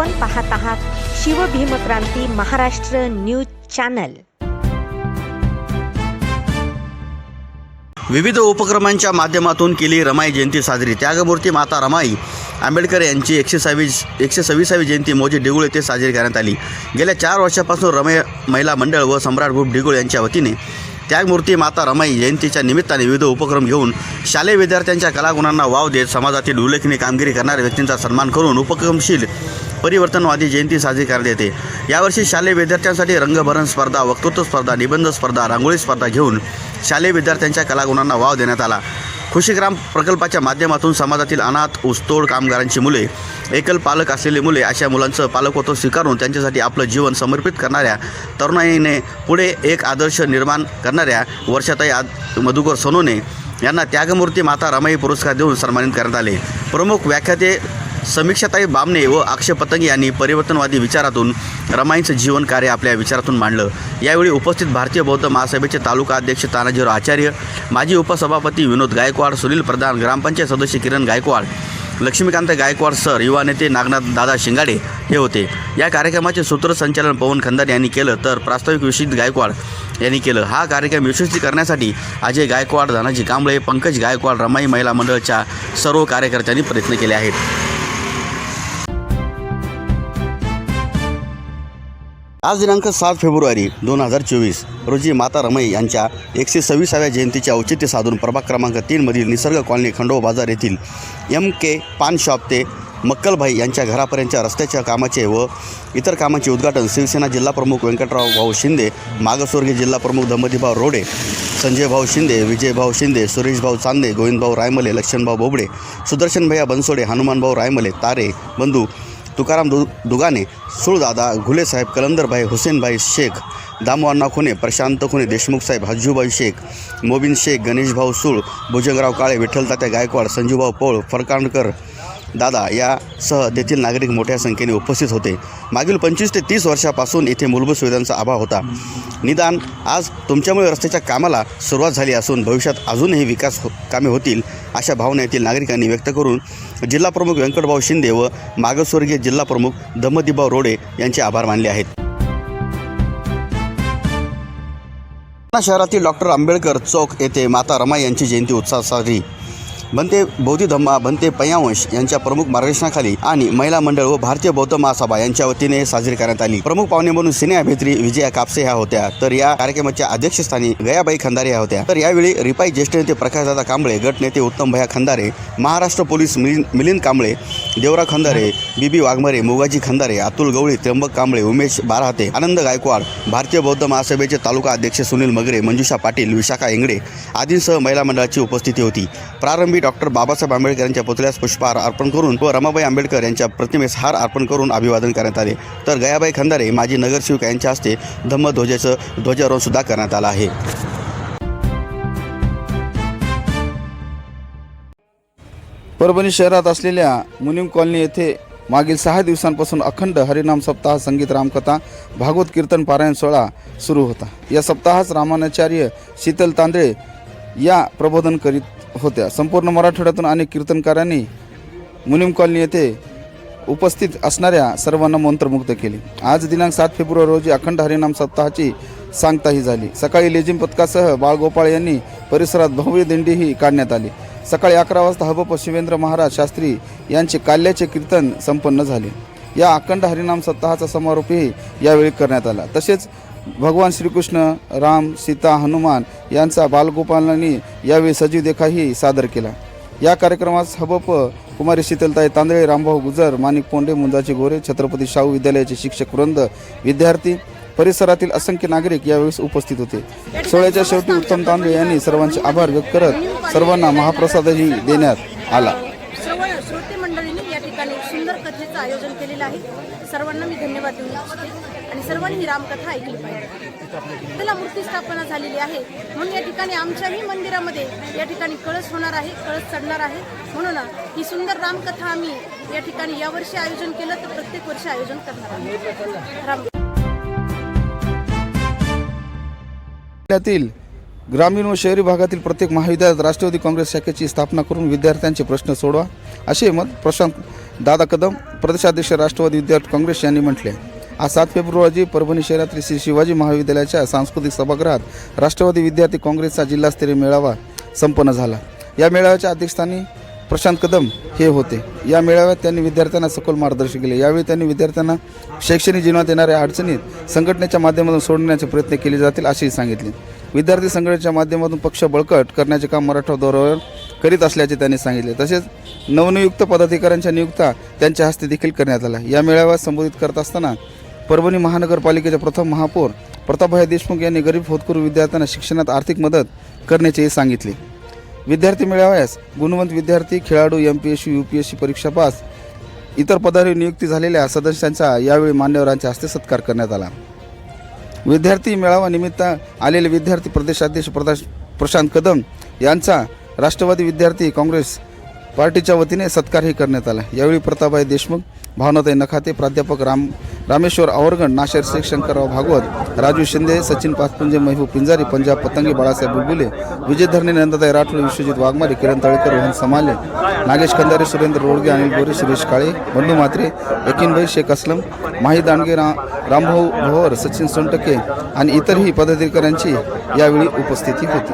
आपण पाहत आहात शिवभीमक्रांती महाराष्ट्र न्यूज चॅनल. विविध उपक्रमांच्या माध्यमातून केली रमाई जयंती साजरी. त्यागमूर्ती माता रमाई आंबेडकर यांची एकशे सव्वीस एकशे सव्वीसावी जयंती मोजी डिगुळ येथे साजरी करण्यात आली. गेल्या चार वर्षापासून रमाई महिला मंडळ व सम्राट ग्रुप डिगुळ यांच्या वतीने त्यागमूर्ती माता रमाई जयंतीच्या निमित्ताने विविध उपक्रम घेऊन शालेय विद्यार्थ्यांच्या कलागुणांना वाव देत समाजातील उल्लेखनीय कामगिरी करणाऱ्या व्यक्तींचा सन्मान करून उपक्रमशील परिवर्तनवादी जयंती साजरी करण्यात येते. यावर्षी शालेय विद्यार्थ्यांसाठी रंगभरण स्पर्धा वक्तृत्व स्पर्धा निबंध स्पर्धा रांगोळी स्पर्धा घेऊन शालेय विद्यार्थ्यांच्या कलागुणांना वाव देण्यात आला. खुशीग्राम प्रकल्पाच्या माध्यमातून समाजातील अनाथ ऊसतोड कामगारांची मुले एकल पालक असलेली मुले अशा मुलांचं पालकत्व स्वीकारून त्यांच्यासाठी आपलं जीवन समर्पित करणाऱ्या तरुणाईने पुढे एक आदर्श निर्माण करणाऱ्या वर्षाताई आद मधुकर सोनोने यांना त्यागमूर्ती माता रमाई पुरस्कार देऊन सन्मानित करण्यात आले. प्रमुख व्याख्याते समीक्षाताई बामणे व अक्षय पतंग यांनी परिवर्तनवादी विचारातून रमाईंचं जीवन कार्य आपल्या विचारातून मांडलं. यावेळी उपस्थित भारतीय बौद्ध महासभेचे तालुका अध्यक्ष तानाजीराव आचार्य माजी उपसभापती विनोद गायकवाड सुनील प्रधान ग्रामपंचायत सदस्य किरण गायकवाड लक्ष्मीकांत गायकवाड सर युवा नेते नागनाथ दादा शिंगाडे हे होते. या कार्यक्रमाचे सूत्रसंचालन पवन खंदार यांनी केलं तर प्रास्ताविक विशिष्ट गायकवाड यांनी केलं. हा कार्यक्रम यशस्वी करण्यासाठी अजय गायकवाड धनाजी कांबळे पंकज गायकवाड रमाई महिला मंडळच्या सर्व कार्यकर्त्यांनी प्रयत्न केले आहेत. आज दिनांक सात फेब्रुवारी दोन हजार चोवीस रोजी माता रमई यांच्या एकशे सव्वीसाव्या जयंतीचे औचित्य साधून प्रभाग क्रमांक तीनमधील निसर्ग कॉलनी खंडोबा बाजार येथील एम के पान शॉप ते मक्कलभाई यांच्या घरापर्यंतच्या रस्त्याच्या कामाचे व इतर कामाचे उद्घाटन शिवसेना जिल्हाप्रमुख व्यंकटराव भाऊ शिंदे मागासवर्गीय जिल्हाप्रमुख दमतीभाऊ रोडे संजय भाऊ शिंदे विजयभाऊ शिंदे सुरेशभाऊ चांदे गोविंदभाऊ रायमले लक्ष्मणभाऊ बोबडे सुदर्शन भैया बनसोडे हनुमानभाऊ रायमले तारे बंधू तुकाराम दु दुगाने सुळदादा घुलेसाहेब कलंदरभाई हुसेनभाई शेख दामू खुने प्रशांत खुने देशमुख साहेब हज्जूभाई शेख मोबिन शेख गणेशभाऊ सुळ भुजंगराव काळे विठ्ठलतात्या गायकवाड संजूभाऊ पोळ फरकांडकर दादा यासह तेथील नागरिक मोठ्या संख्येने उपस्थित होते. मागील पंचवीस ते तीस वर्षापासून येथे मूलभूत सुविधांचा अभाव होता. निदान आज तुमच्यामुळे रस्त्याच्या कामाला सुरुवात झाली असून भविष्यात अजूनही विकास हो कामे होतील अशा भावना येथील नागरिकांनी व्यक्त करून जिल्हाप्रमुख व्यंकटभाऊ शिंदे व मागासवर्गीय जिल्हाप्रमुख दमदिभाऊ रोडे यांचे आभार मानले आहेत. शहरातील डॉक्टर आंबेडकर चौक येथे माता रमा यांची जयंती उत्साह साजरी बनते बौद्धी धम्मा बनते पयावंश यांच्या प्रमुख मार्गदर्शनाखाली आणि महिला मंडळ व भारतीय बौद्ध महासभा यांच्या वतीने साजरी करण्यात आली. प्रमुख पाहुणे म्हणून सिने अभिनेत्री विजया कापसे ह्या होत्या. तर या कार्यक्रमाच्या अध्यक्षस्थानी गयाबाई खंदारे ह्या होत्या. तर यावेळी रिपाई ज्येष्ठ नेते प्रकाशदादा कांबळे गट नेते उत्तम भया खंदारे महाराष्ट्र पोलीस मिलिंद मिलिंद कांबळे देवराव खंदारे बीबी वाघमारे मुगाजी खंदारे अतुल गवळी त्र्यंबक कांबळे उमेश बारहाते आनंद गायकवाड भारतीय बौद्ध महासभेचे तालुका अध्यक्ष सुनील मगरे मंजुषा पाटील विशाखा इंगडे आदींसह महिला मंडळाची उपस्थिती होती. प्रारंभी डॉक्टर बाबासाहेब आंबेडकर यांच्या पुतळ्यास पुष्पहार अर्पण करून व रमाबाई आंबेडकर यांच्या प्रतिमेस हार अर्पण करून अभिवादन करण्यात आले. तर गयाबाई खंदारे माजी नगरसेविका यांच्या हस्ते धम्मध्वजाचं ध्वजारोहण सुद्धा करण्यात आलं आहे. परभणी शहरात असलेल्या मुनिम कॉलनी येथे मागील सहा दिवसांपासून अखंड हरिनाम सप्ताह संगीत रामकथा भागवत कीर्तन पारायण सोहळा सुरू होता. या सप्ताहास रामानाचार्य शीतल तांदळे या प्रबोधन करीत होत्या. संपूर्ण मराठवाड्यातून अनेक कीर्तनकारांनी मुनिम कॉलनी येथे उपस्थित असणाऱ्या सर्वांना मंत्रमुग्ध केले. आज दिनांक सात फेब्रुवारी रोजी अखंड हरिनाम सप्ताहाची सांगताही झाली. सकाळी लेझिम पथकासह बाळगोपाळ यांनी परिसरात भव्य दिंडीही काढण्यात आली. सकाळी अकरा वाजता हबप शिवेंद्र महाराज शास्त्री यांचे काल्याचे कीर्तन संपन्न झाले. या अखंड हरिनाम सप्ताहाचा समारोपही यावेळी करण्यात आला. तसेच भगवान श्रीकृष्ण राम सीता हनुमान यांचा बालगोपालांनी यावेळी सजीव देखाही सादर केला. या कार्यक्रमास हबप कुमारी शीतलताई तांदळे रामभाऊ गुजर माणिक पोंडे मुंजाचे गोरे छत्रपती शाहू विद्यालयाचे शिक्षक वृंद विद्यार्थी परिसरातील असंख्य नागरिक यावेळी उपस्थित होते. सोहळ्याच्या शेवटी उत्तम तांदळे यांनी सर्वांचे आभार व्यक्त करत सर्वांना महाप्रसादही देण्यात आला. श्रोते मंडळींनी या ठिकाणी सुंदर कथेचं आयोजन केलेलं आहे. सर्वांना मी धन्यवाद देऊ इच्छिते. सर्वांनी रामकथा ऐकली पाहिजे. त्याला मूर्ती स्थापना झालेली आहे. म्हणून या ठिकाणी आमच्याही मंदिरामध्ये या ठिकाणी कळस होणार आहे कळस चढणार आहे. म्हणून ही सुंदर रामकथा आम्ही या ठिकाणी यावर्षी आयोजन केलं तर प्रत्येक वर्षी आयोजन करणार आहोत. राम ग्रामीण व शहरी भागातील प्रत्येक महाविद्यालयात राष्ट्रवादी काँग्रेस शाखेची स्थापना करून विद्यार्थ्यांचे प्रश्न सोडवा असे मत प्रशांत दादा कदम प्रदेशाध्यक्ष राष्ट्रवादी विद्यार्थी काँग्रेस यांनी म्हटले आज सात फेब्रुवारी परभणी शहरातील श्री शिवाजी महाविद्यालयाच्या सांस्कृतिक सभागृहात राष्ट्रवादी विद्यार्थी काँग्रेसचा जिल्हास्तरीय मेळावा संपन्न झाला. या मेळाव्याच्या अध्यक्षस्थानी प्रशांत कदम हे होते. या मेळाव्यात त्यांनी विद्यार्थ्यांना सखोल मार्गदर्शन केले. यावेळी त्यांनी विद्यार्थ्यांना शैक्षणिक जीवनात येणाऱ्या अडचणीत संघटनेच्या माध्यमातून सोडण्याचे प्रयत्न केले जातील असेही सांगितले. विद्यार्थी संघटनेच्या माध्यमातून पक्ष बळकट करण्याचे काम मराठा दौऱ्यावर करीत असल्याचे त्यांनी सांगितले. तसेच नवनियुक्त पदाधिकाऱ्यांच्या नियुक्त्या त्यांच्या हस्ते देखील करण्यात आल्या या मेळाव्यात संबोधित करत असताना परभणी महानगरपालिकेचे प्रथम महापौर प्रतापभाई देशमुख यांनी गरीब होतकरू विद्यार्थ्यांना शिक्षणात आर्थिक मदत करण्याचेही सांगितले. विद्यार्थी मेळाव्यास गुणवंत विद्यार्थी खेळाडू M P S C U P S C परीक्षा पास इतर पदावर नियुक्ती झालेल्या सदस्यांचा यावेळी मान्यवरांच्या हस्ते सत्कार करण्यात आला. विद्यार्थी मेळावा निमित्त आलेले विद्यार्थी प्रदेशाध्यक्ष प्रदाश प्रशांत कदम यांचा राष्ट्रवादी विद्यार्थी काँग्रेस पार्टीच्या वतीने सत्कारही करण्यात आला. यावेळी प्रतापभाई देशमुख भावनाताई नखाते प्राध्यापक राम रामेश्वर आवरगण नाशर शेख शंकरराव भागवत राजू शिंदे सचिन पाचपुंजे महबूब पिंजारी पंजाब पतंगी बाळासाहेब बुलबुले विजय धरणे नंदाताई राठोड विश्वजित वाघमारे किरण तळेकर रोहन समाले नागेश कंदारे सुरेंद्र रोडगे अनिल गोरे सुरेश काळे बंडू म्हात्रे यकीनभाई शेख असलम माही दांडगे रा रामभाऊ भोवर सचिन सोनटके आणि इतरही पदाधिकाऱ्यांची यावेळी उपस्थिती होती.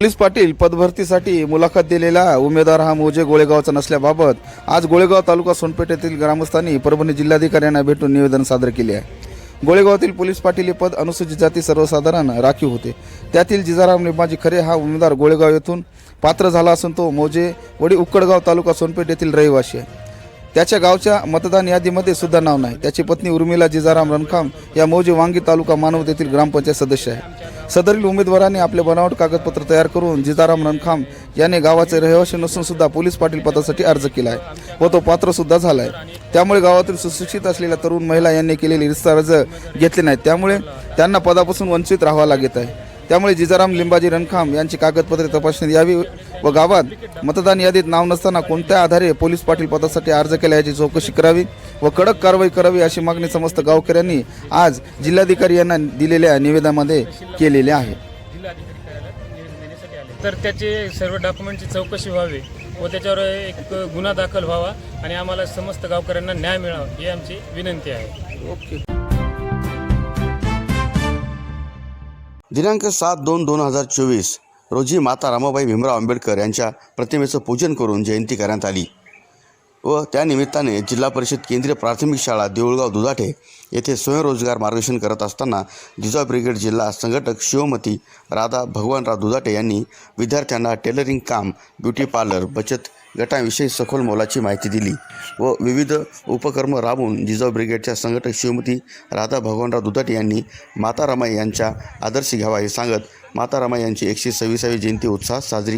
पोलीस पाटील पदभरतीसाठी मुलाखत दिलेला उमेदवार हा मोजे गोळेगावचा नसल्याबाबत आज गोळेगाव तालुका सोनपेठ येथील ग्रामस्थांनी परभणी जिल्हाधिकाऱ्यांना भेटून निवेदन सादर केले आहे. गोळेगावातील पोलीस पाटील हे पद अनुसूचित जाती सर्वसाधारण राखीव होते. त्यातील जिजाराम निंबाजी खरे हा उमेदवार गोळेगाव येथून पात्र झाला असून तो मोजे वडी उक्कडगाव तालुका सोनपेठ येथील रहिवासी आहे. त्याच्या गावच्या मतदान यादीमध्ये सुद्धा नाव नाही. त्याची पत्नी उर्मिला जिजाराम रणखाम या मौजे वांगी तालुका मानवत येथील ग्रामपंचायत सदस्य आहे. सदरील उमेदवारांनी आपले बनावट कागदपत्र तयार करून जिजाराम रणखाम याने गावाचे रहिवासी नसून सुद्धा पोलीस पाटील पदासाठी अर्ज केला आहे व तो पात्र सुद्धा झाला आहे. त्यामुळे गावातील सुशिक्षित असलेल्या तरुण महिला यांनी केलेले रिस्ता अर्ज घेतले नाहीत. त्यामुळे त्यांना पदापासून वंचित राहावा लागत आहे. त्यामुळे जिजाराम लिंबाजी रणखाम यांची कागदपत्रे तपासण्यात यावी व गावात मतदान यादीत नाव नसताना कोणत्या आधारे पोलीस पाटील पदासाठी अर्ज केला याची चौकशी करावी व कडक कारवाई करावी अशी मागणी समस्त गावकऱ्यांनी आज जिल्हाधिकारी यांना दिलेल्या निवेदनामध्ये केलेले आहे. तर त्याचे सर्व डॉक्युमेंटची चौकशी व्हावी व त्याच्यावर एक गुन्हा दाखल व्हावा आणि आम्हाला समस्त गावकऱ्यांना न्याय मिळावा ही आमची विनंती आहे. ओके. दिनांक सात दोन दोन हजार चोवीस रोजी माता रामाबाई भीमराव आंबेडकर यांच्या प्रतिमेचं पूजन करून जयंती करण्यात आली व त्यानिमित्ताने जिल्हा परिषद केंद्रीय प्राथमिक शाळा देऊळगाव दुधाटे येथे स्वयंरोजगार मार्गदर्शन करत असताना जिजाऊ ब्रिगेड जिल्हा संघटक शिवमती राधा भगवानराव दुधाटे यांनी विद्यार्थ्यांना टेलरिंग काम ब्युटी पार्लर बचत गटांविषयी सखोल मोलाची माहिती दिली व विविध उपक्रम राबवून जिजाऊ ब्रिगेडच्या संघटक शिवमती राधा भगवानराव दुधट यांनी माता रमाई यांच्या आदर्श घ्यावा हे सांगत माता रमाई यांची एकशे सव्वीसावी जयंती उत्साहात साजरी